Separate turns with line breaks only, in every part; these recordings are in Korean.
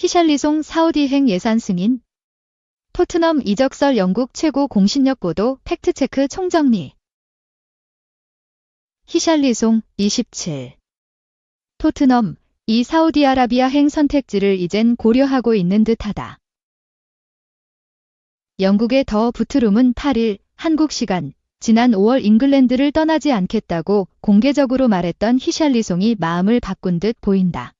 히샬리송 사우디행 예산 승인. 토트넘 이적설 영국 최고 공신력 보도 팩트체크 총정리. 히샬리송 27. 토트넘 이 사우디아라비아행 선택지를 이젠 고려하고 있는 듯하다. 영국의 더 부트룸은 8일 한국 시간 지난 5월 잉글랜드를 떠나지 않겠다고 공개적으로 말했던 히샬리송이 마음을 바꾼 듯 보인다.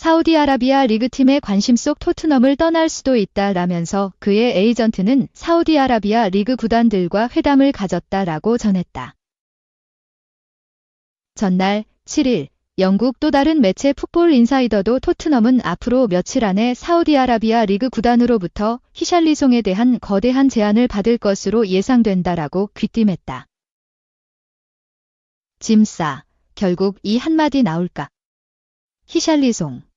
사우디아라비아 리그팀의 관심 속 토트넘을 떠날 수도 있다라면서 그의 에이전트는 사우디아라비아 리그 구단들과 회담을 가졌다라고 전했다. 전날 7일 영국 또 다른 매체 풋볼 인사이더도 토트넘은 앞으로 며칠 안에 사우디아라비아 리그 구단으로부터 히샬리송에 대한 거대한 제안을 받을 것으로 예상된다라고 귀띔했다. 짐싸, 결국 이 한마디 나올까? 히샬리송.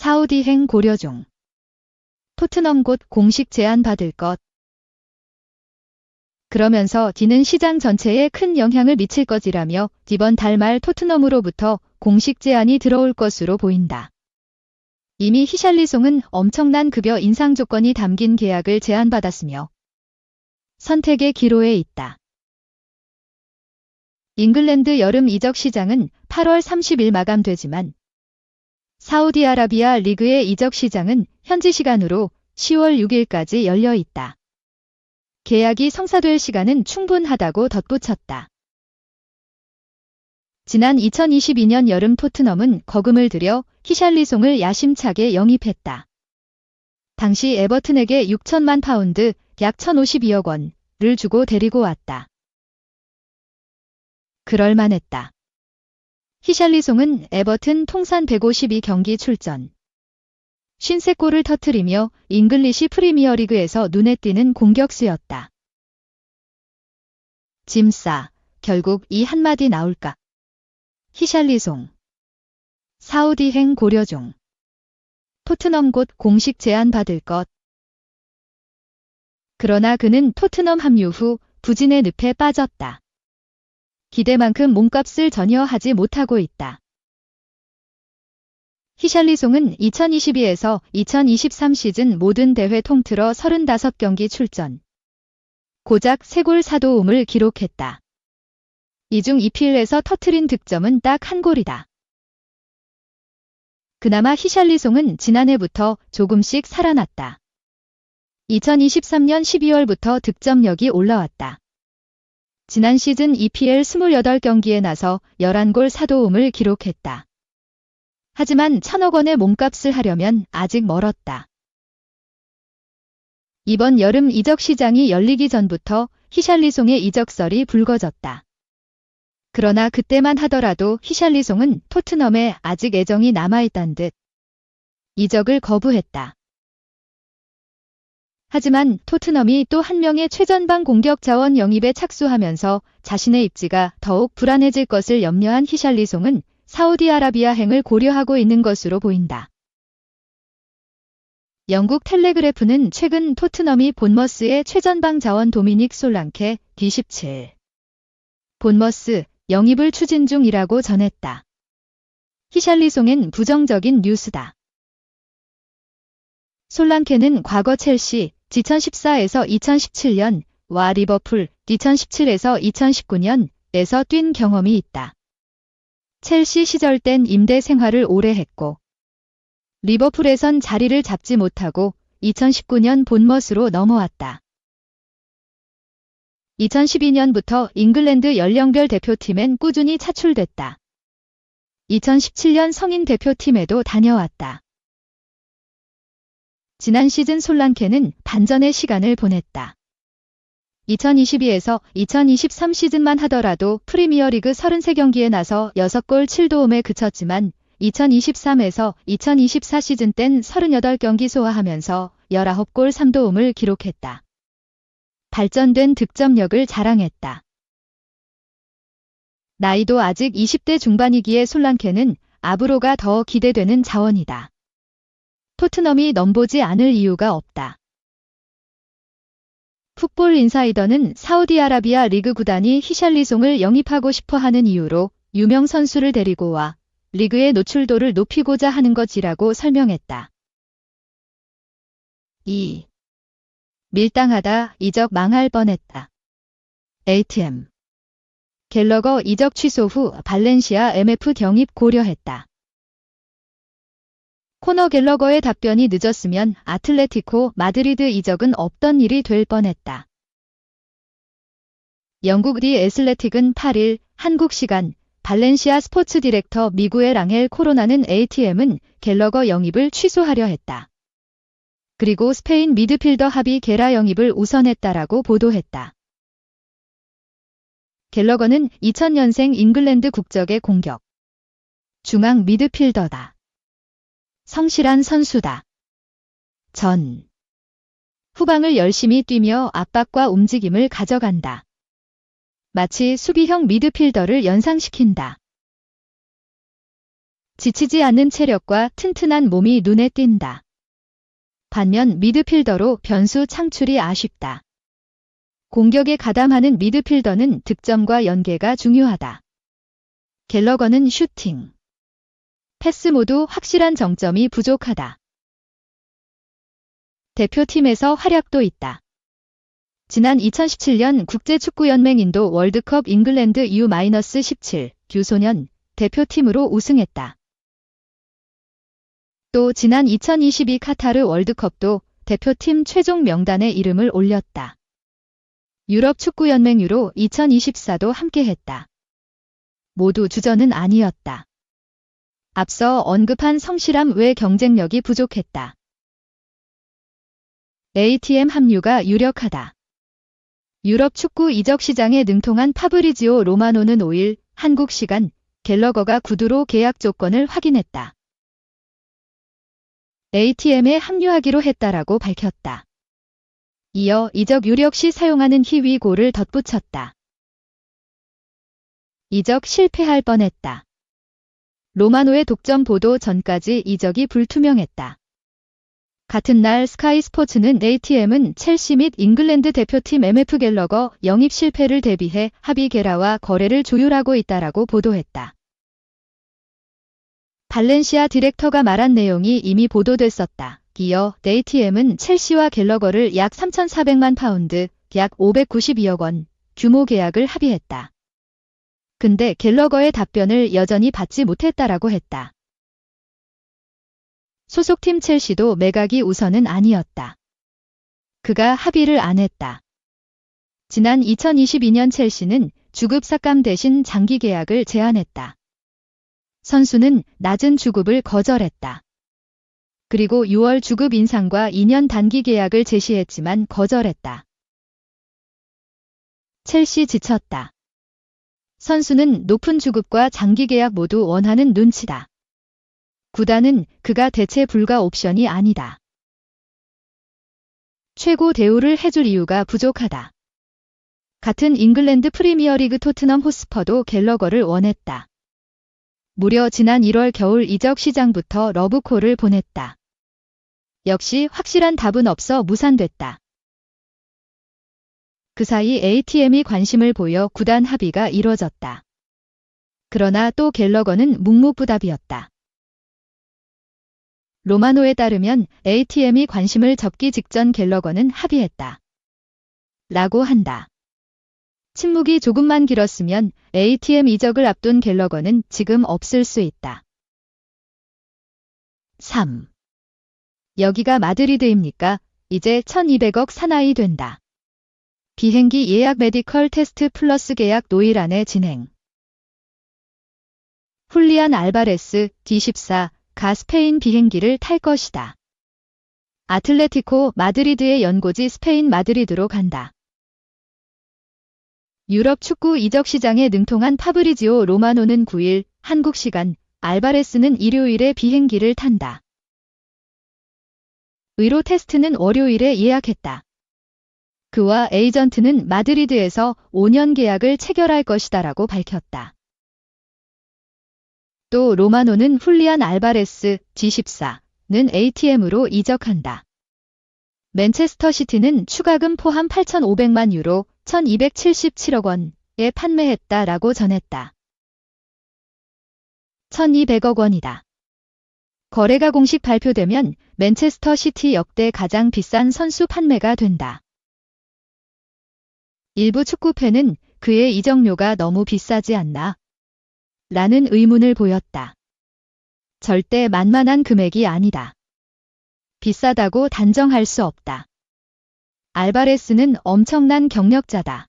사우디행 고려 중. 토트넘 곧 공식 제안 받을 것. 그러면서 디는 시장 전체에 큰 영향을 미칠 것이라며 이번 달 말 토트넘으로부터 공식 제안이 들어올 것으로 보인다. 이미 히샬리송은 엄청난 급여 인상 조건이 담긴 계약을 제안받았으며 선택의 기로에 있다. 잉글랜드 여름 이적 시장은 8월 30일 마감되지만 사우디아라비아 리그의 이적 시장은 현지 시간으로 10월 6일까지 열려 있다. 계약이 성사될 시간은 충분하다고 덧붙였다. 지난 2022년 여름 토트넘은 거금을 들여 히샬리송을 야심차게 영입했다. 당시 에버튼에게 6천만 파운드, 약 1,052억 원을 주고 데리고 왔다. 그럴만했다. 히샬리송은 에버튼 통산 152경기 출전. 53골을 터트리며 잉글리시 프리미어리그에서 눈에 띄는 공격수였다. 짐싸, 결국 이 한마디 나올까? 히샬리송. 사우디행 고려 중. 토트넘 곧 공식 제안 받을 것. 그러나 그는 토트넘 합류 후 부진의 늪에 빠졌다. 기대만큼 몸값을 전혀 하지 못하고 있다. 히샬리송은 2022에서 2023 시즌 모든 대회 통틀어 35경기 출전. 고작 3골 4도움을 기록했다. 이중 EPL에서 터트린 득점은 딱 한 골이다. 그나마 히샬리송은 지난해부터 조금씩 살아났다. 2023년 12월부터 득점력이 올라왔다. 지난 시즌 EPL 28경기에 나서 11골 4도움을 기록했다. 하지만 천억 원의 몸값을 하려면 아직 멀었다. 이번 여름 이적 시장이 열리기 전부터 히샬리송의 이적설이 불거졌다. 그러나 그때만 하더라도 히샬리송은 토트넘에 아직 애정이 남아있단 듯 이적을 거부했다. 하지만 토트넘이 또 한 명의 최전방 공격 자원 영입에 착수하면서 자신의 입지가 더욱 불안해질 것을 염려한 히샬리송은 사우디아라비아행을 고려하고 있는 것으로 보인다. 영국 텔레그래프는 최근 토트넘이 본머스의 최전방 자원 도미닉 솔랑케 D17 본머스 영입을 추진 중이라고 전했다. 히샬리송엔 부정적인 뉴스다. 솔랑케는 과거 첼시, 2014에서 2017년, 와 리버풀, 2017에서 2019년에서 뛴 경험이 있다. 첼시 시절 땐 임대 생활을 오래 했고, 리버풀에선 자리를 잡지 못하고 2019년 본머스로 넘어왔다. 2012년부터 잉글랜드 연령별 대표팀엔 꾸준히 차출됐다. 2017년 성인 대표팀에도 다녀왔다. 지난 시즌 솔랑케는 반전의 시간을 보냈다. 2022에서 2023 시즌만 하더라도 프리미어리그 33경기에 나서 6골 7도움에 그쳤지만 2023에서 2024 시즌 땐 38경기 소화하면서 19골 3도움을 기록했다. 발전된 득점력을 자랑했다. 나이도 아직 20대 중반이기에 솔랑케는 앞으로가 더 기대되는 자원이다. 토트넘이 넘보지 않을 이유가 없다. 풋볼 인사이더는 사우디아라비아 리그 구단이 히샬리송을 영입하고 싶어 하는 이유로 유명 선수를 데리고 와 리그의 노출도를 높이고자 하는 것이라고 설명했다. 2. 밀당하다 이적 망할 뻔했다. ATM 갤러거 이적 취소 후 발렌시아 MF 경입 고려했다. 코너 갤러거의 답변이 늦었으면 아틀레티코 마드리드 이적은 없던 일이 될 뻔했다. 영국 리 애슬레틱은 8일 한국 시간 발렌시아 스포츠 디렉터 미구엘 랑헬 코로나는 ATM은 갤러거 영입을 취소하려 했다. 그리고 스페인 미드필더 합의 게라 영입을 우선했다라고 보도했다. 갤러거는 2000년생 잉글랜드 국적의 공격. 중앙 미드필더다. 성실한 선수다. 전. 후방을 열심히 뛰며 압박과 움직임을 가져간다. 마치 수비형 미드필더를 연상시킨다. 지치지 않는 체력과 튼튼한 몸이 눈에 띈다. 반면 미드필더로 변수 창출이 아쉽다. 공격에 가담하는 미드필더는 득점과 연계가 중요하다. 갤러거는 슈팅, 패스 모두 확실한 정점이 부족하다. 대표팀에서 활약도 있다. 지난 2017년 국제축구연맹 인도 월드컵 잉글랜드 U-17 유소년 대표팀으로 우승했다. 또 지난 2022 카타르 월드컵도 대표팀 최종 명단에 이름을 올렸다. 유럽 축구연맹 유로 2024도 함께했다. 모두 주전은 아니었다. 앞서 언급한 성실함 외 경쟁력이 부족했다. ATM 합류가 유력하다. 유럽 축구 이적 시장에 능통한 파브리지오 로마노는 5일 한국 시간 갤러거가 구두로 계약 조건을 확인했다. ATM에 합류하기로 했다라고 밝혔다. 이어 이적 유력 시 사용하는 희위고를 덧붙였다. 이적 실패할 뻔했다. 로마노의 독점 보도 전까지 이적이 불투명했다. 같은 날 스카이 스포츠는 ATM은 첼시 및 잉글랜드 대표팀 MF 갤러거 영입 실패를 대비해 합의 게라와 거래를 조율하고 있다라고 보도했다. 발렌시아 디렉터가 말한 내용이 이미 보도됐었다. 이어 ATM은 첼시와 갤러거를 약 3,400만 파운드, 약 592억 원 규모 계약을 합의했다. 근데 갤러거의 답변을 여전히 받지 못했다라고 했다. 소속팀 첼시도 매각이 우선은 아니었다. 그가 합의를 안 했다. 지난 2022년 첼시는 주급 삭감 대신 장기 계약을 제안했다. 선수는 낮은 주급을 거절했다. 그리고 6월 주급 인상과 2년 단기 계약을 제시했지만 거절했다. 첼시 지쳤다. 선수는 높은 주급과 장기 계약 모두 원하는 눈치다. 구단은 그가 대체 불가 옵션이 아니다. 최고 대우를 해줄 이유가 부족하다. 같은 잉글랜드 프리미어리그 토트넘 호스퍼도 갤러거를 원했다. 무려 지난 1월 겨울 이적 시장부터 러브콜을 보냈다. 역시 확실한 답은 없어 무산됐다. 그 사이 ATM이 관심을 보여 구단 합의가 이뤄졌다. 그러나 또 갤러거는 묵묵부답이었다. 로마노에 따르면 ATM이 관심을 접기 직전 갤러거는 합의했다. 라고 한다. 침묵이 조금만 길었으면 ATM 이적을 앞둔 갤러거는 지금 없을 수 있다. 3. 여기가 마드리드입니까? 이제 1200억 사나이 된다. 비행기 예약 메디컬 테스트 플러스 계약 노일 안에 진행. 훌리안 알바레스 D14 가 스페인 비행기를 탈 것이다. 아틀레티코 마드리드의 연고지 스페인 마드리드로 간다. 유럽 축구 이적 시장에 능통한 파브리지오 로마노는 9일 한국 시간 알바레스는 일요일에 비행기를 탄다. 의료 테스트는 월요일에 예약했다. 그와 에이전트는 마드리드에서 5년 계약을 체결할 것이다라고 밝혔다. 또 로마노는 훌리안 알바레스 G14는 ATM으로 이적한다. 맨체스터 시티는 추가금 포함 8,500만 유로 1277억 원에 판매했다라고 전했다. 1200억 원이다. 거래가 공식 발표되면 맨체스터 시티 역대 가장 비싼 선수 판매가 된다. 일부 축구팬은 그의 이적료가 너무 비싸지 않나? 라는 의문을 보였다. 절대 만만한 금액이 아니다. 비싸다고 단정할 수 없다. 알바레스는 엄청난 경력자다.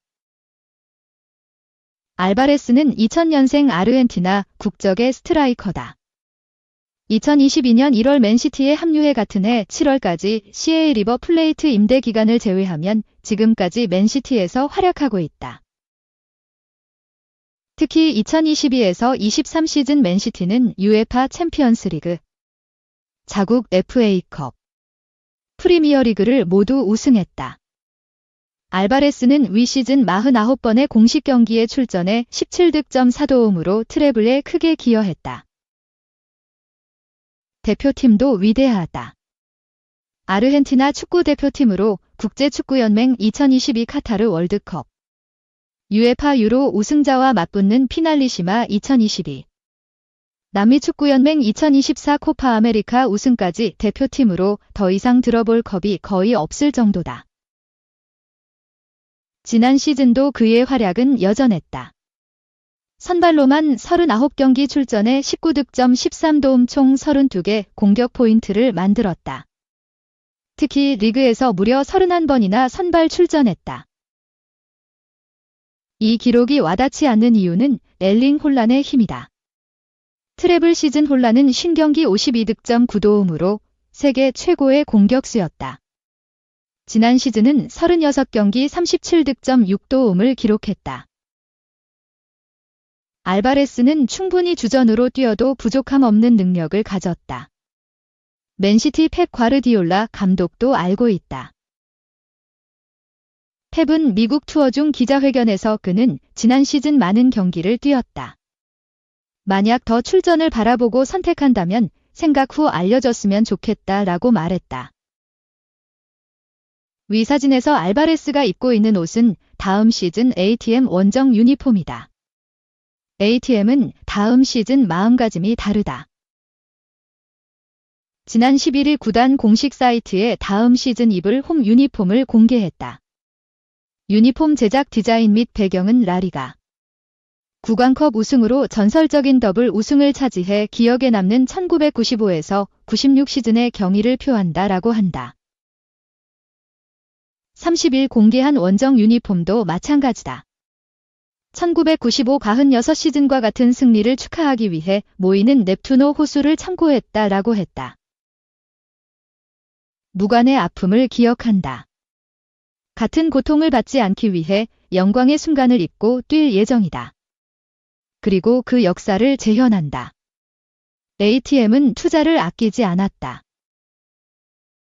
알바레스는 2000년생 아르헨티나 국적의 스트라이커다. 2022년 1월 맨시티에 합류해 같은 해 7월까지 CA 리버 플레이트 임대 기간을 제외하면 지금까지 맨시티에서 활약하고 있다. 특히 2022에서 23 시즌 맨시티는 UEFA 챔피언스 리그, 자국 FA컵, 프리미어 리그를 모두 우승했다. 알바레스는 위 시즌 49번의 공식 경기에 출전해 17득점 4도움으로 트래블에 크게 기여했다. 대표팀도 위대하다. 아르헨티나 축구 대표팀으로 국제축구연맹 2022 카타르 월드컵, 유에파 유로 우승자와 맞붙는 피날리시마 2022, 남미 축구연맹 2024 코파 아메리카 우승까지 대표팀으로 더 이상 들어볼 컵이 거의 없을 정도다. 지난 시즌도 그의 활약은 여전했다. 선발로만 39경기 출전해 19득점 13도움 총 32개 공격 포인트를 만들었다. 특히 리그에서 무려 31번이나 선발 출전했다. 이 기록이 와닿지 않는 이유는 엘링 혼란의 힘이다. 트래블 시즌 혼란은 신경기 52득점 9도움으로 세계 최고의 공격수였다. 지난 시즌은 36경기 37득점 6도움을 기록했다. 알바레스는 충분히 주전으로 뛰어도 부족함 없는 능력을 가졌다. 맨시티 펩 과르디올라 감독도 알고 있다. 펩은 미국 투어 중 기자회견에서 그는 지난 시즌 많은 경기를 뛰었다. 만약 더 출전을 바라보고 선택한다면 생각 후 알려줬으면 좋겠다 라고 말했다. 위 사진에서 알바레스가 입고 있는 옷은 다음 시즌 ATM 원정 유니폼이다. ATM은 다음 시즌 마음가짐이 다르다. 지난 11일 구단 공식 사이트에 다음 시즌 입을 홈 유니폼을 공개했다. 유니폼 제작 디자인 및 배경은 라리가. 구강컵 우승으로 전설적인 더블 우승을 차지해 기억에 남는 1995에서 96 시즌의 경의를 표한다 라고 한다. 30일 공개한 원정 유니폼도 마찬가지다. 1995 46 시즌과 같은 승리를 축하하기 위해 모이는 넵투노 호수를 참고했다라고 했다. 무관의 아픔을 기억한다. 같은 고통을 받지 않기 위해 영광의 순간을 잊고 뛸 예정이다. 그리고 그 역사를 재현한다. ATM은 투자를 아끼지 않았다.